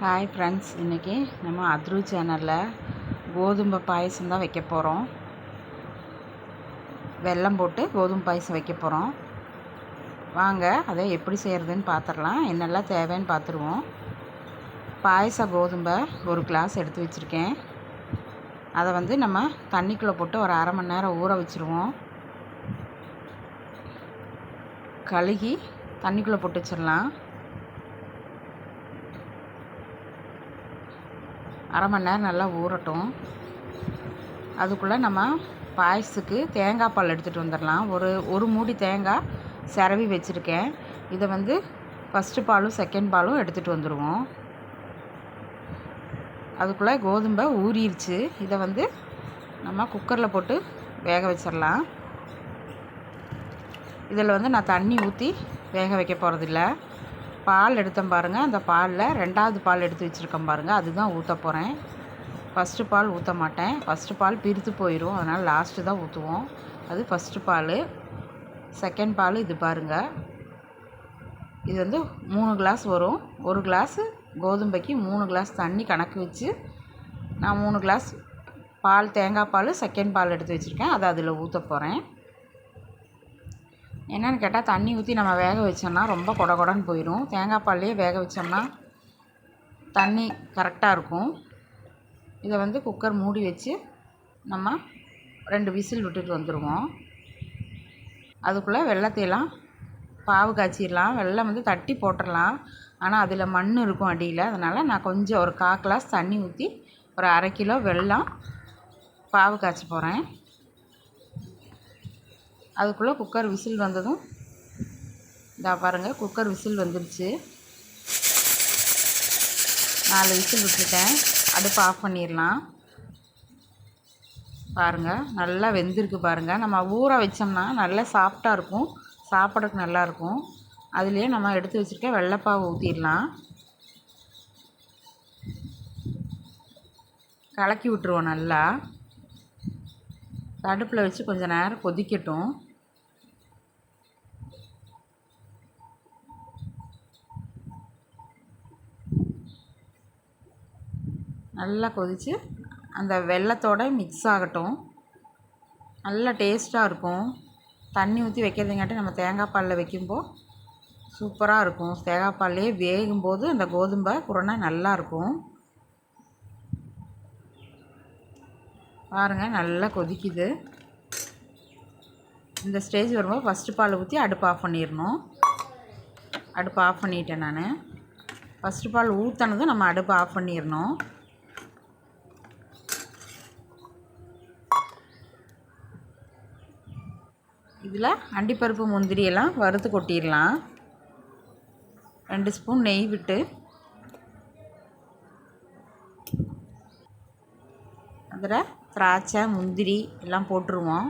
Hi friends இன்றைக்கி நம்ம அத்ரு சேனலில் கோதுமை பாயசம் தான் வைக்க போகிறோம் வெல்லம் போட்டு கோதுமை பாயசம் வைக்க போகிறோம் வாங்க அதை எப்படி செய்கிறதுன்னு பார்த்துடலாம் என்னெல்லாம் தேவைன்னு பார்த்துருவோம் பாயச கோதுமை ஒரு கிளாஸ் எடுத்து வச்சுருக்கேன். அதை வந்து நம்ம தண்ணிக்குள்ளே போட்டு ஒரு அரை மணி நேரம் ஊற வச்சுருவோம். கழுகி தண்ணிக்குள்ளே போட்டு வச்சிடலாம் அரை மணி நேரம் நல்லா ஊறட்டும். அதுக்குள்ளே நம்ம பாயசத்துக்கு தேங்காய் பால் எடுத்துகிட்டு வந்துடலாம் ஒரு ஒரு மூடி தேங்காய் சிரவி வச்சுருக்கேன். இதை வந்து ஃபஸ்ட்டு பாலும் செகண்ட் பாலும் எடுத்துகிட்டு வந்துடுவோம் அதுக்குள்ளே கோதுமை ஊறிடுச்சு இதை வந்து நம்ம குக்கரில் போட்டு வேக வச்சிடலாம் இதில் வந்து நான் தண்ணி ஊற்றி வேக வைக்க போகிறதில்ல பால் எடுத்தேன் பாருங்கள் அந்த பாலில் ரெண்டாவது பால் எடுத்து வச்சுருக்கேன் பாருங்கள் அதுதான் ஊற்ற போகிறேன் ஃபஸ்ட்டு பால் ஊற்ற மாட்டேன். ஃபஸ்ட்டு பால் பிரித்து போயிடும் அதனால் லாஸ்ட்டு தான் ஊற்றுவோம் அது ஃபஸ்ட்டு பால். செகண்ட் பால் இது பாருங்கள் இது வந்து மூணு கிளாஸ் வரும். ஒரு கிளாஸு கோதுமைக்கு மூணு கிளாஸ் தண்ணி கணக்கு வச்சு நான் மூணு கிளாஸ் பால் தேங்காய் பால் செகண்ட் பால் எடுத்து வச்சுருக்கேன். அதை அதில் ஊற்ற போகிறேன் என்னென்னு கேட்டால் தண்ணி ஊற்றி நம்ம வேக வச்சோம்னா ரொம்ப கொட கொடன்னு போயிடும் தேங்காய் பால்லையே வேக வச்சோம்னா தண்ணி கரெக்டாக இருக்கும். இதை வந்து குக்கர் மூடி வச்சு நம்ம ரெண்டு விசில் விட்டுட்டு வந்துடுவோம் அதுக்குள்ளே வெள்ளத்தையெல்லாம் பாவு காய்ச்சிடலாம். வெள்ளம் வந்து தட்டி போட்டுடலாம். ஆனால் அதில் மண் இருக்கும் அடியில். அதனால் நான் கொஞ்சம் ஒரு கால் கிளாஸ் தண்ணி ஊற்றி ஒரு அரை கிலோ வெல்லம் பாவு காய்ச்ச போகிறேன் அதுக்குள்ளே குக்கர் விசில் வந்ததும் இதா பாருங்கள் குக்கர் விசில் வந்துருச்சு. நாலு விசில் விட்டுட்டேன். அடுப்பு ஆஃப் பண்ணிடலாம் பாருங்கள் நல்லா வெந்திருக்கு பாருங்கள் நம்ம ஊற வச்சோம்னா நல்லா சாஃப்டாக இருக்கும். சாப்பிட்றதுக்கு நல்லாயிருக்கும் அதுலேயே நம்ம எடுத்து வச்சுருக்க வெள்ளைப்பாவை ஊற்றிடலாம் கலக்கி விட்டுருவோம் நல்லா. அடுப்பில் வச்சு கொஞ்சம் நேரம் கொதிக்கட்டும். நல்லா கொதித்து அந்த வெள்ளத்தோடு மிக்ஸ் ஆகட்டும். நல்லா டேஸ்ட்டாக இருக்கும். தண்ணி ஊற்றி வைக்கிறதுங்காட்டி நம்ம தேங்காய் பாலில் வைக்கும்போது சூப்பராக இருக்கும். தேங்காய் பால்லே வேகும்போது அந்த கோதுமை குரணை நல்லாயிருக்கும் பாருங்கள் நல்லா கொதிக்குது. இந்த ஸ்டேஜ் வரும்போது ஃபஸ்ட்டு பால் ஊற்றி அடுப்பு ஆஃப் பண்ணிடணும். அடுப்பு ஆஃப் பண்ணிட்டேன் நான். ஃபஸ்ட்டு பால் ஊற்றினதும் நம்ம அடுப்பு ஆஃப் பண்ணிடணும். இதில் அண்டிப்பருப்பு முந்திரியெல்லாம் வறுத்து கொட்டிடலாம். ரெண்டு ஸ்பூன் நெய் விட்டு. அதில் திராட்சை முந்திரி எல்லாம் போட்டுருவோம்.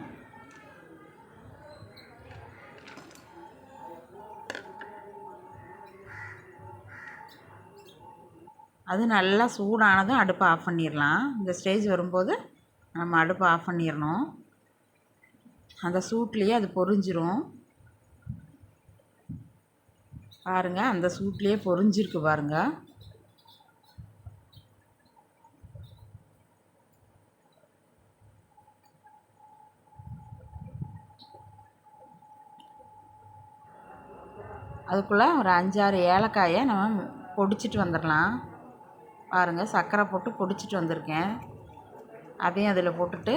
அது நல்லா சூடானதும் அடுப்பை ஆஃப் பண்ணிடலாம். இந்த ஸ்டேஜ் வரும்போது நம்ம அடுப்பை ஆஃப் பண்ணிடணும். அந்த சூட்லேயே அது பொறிஞ்சிரும். பாருங்கள் அந்த சூட்லேயே பொறிஞ்சிருக்கு பாருங்கள் அதுக்குள்ளே ஒரு அஞ்சாறு ஏலக்காயை நம்ம பொடிச்சிட்டு வந்துடலாம் பாருங்கள் சர்க்கரை போட்டு பொடிச்சிட்டு வந்திருக்கேன். அதையும் அதில் போட்டுட்டு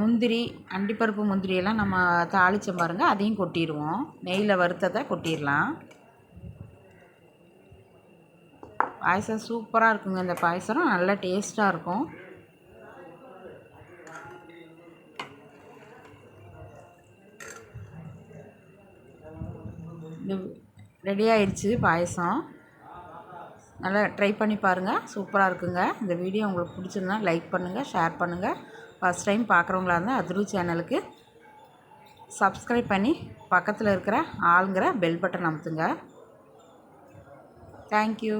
முந்திரி அண்டிப்பருப்பு முந்திரியெல்லாம் நம்ம தாளித்தோம் பாருங்கள் அதையும் கொட்டிடுவோம் நெய்யில் வறுத்ததை கொட்டிடலாம் பாயசம் சூப்பராக இருக்குங்க இந்த பாயசம். நல்லா டேஸ்ட்டாக இருக்கும். ரெடி ஆயிடுச்சு பாயசம். நல்லா ட்ரை பண்ணி பாருங்கள் சூப்பராக இருக்குங்க. இந்த வீடியோ உங்களுக்கு பிடிச்சிருந்தா லைக் பண்ணுங்கள் ஷேர் பண்ணுங்கள் ஃபஸ்ட் டைம் பார்க்குறவங்களா இருந்தால் அதுரு சேனலுக்கு சப்ஸ்கிரைப் பண்ணி பக்கத்தில் இருக்கிற ஆளுங்கிற பெல் பட்டன் அமுத்துங்க. தேங்க்யூ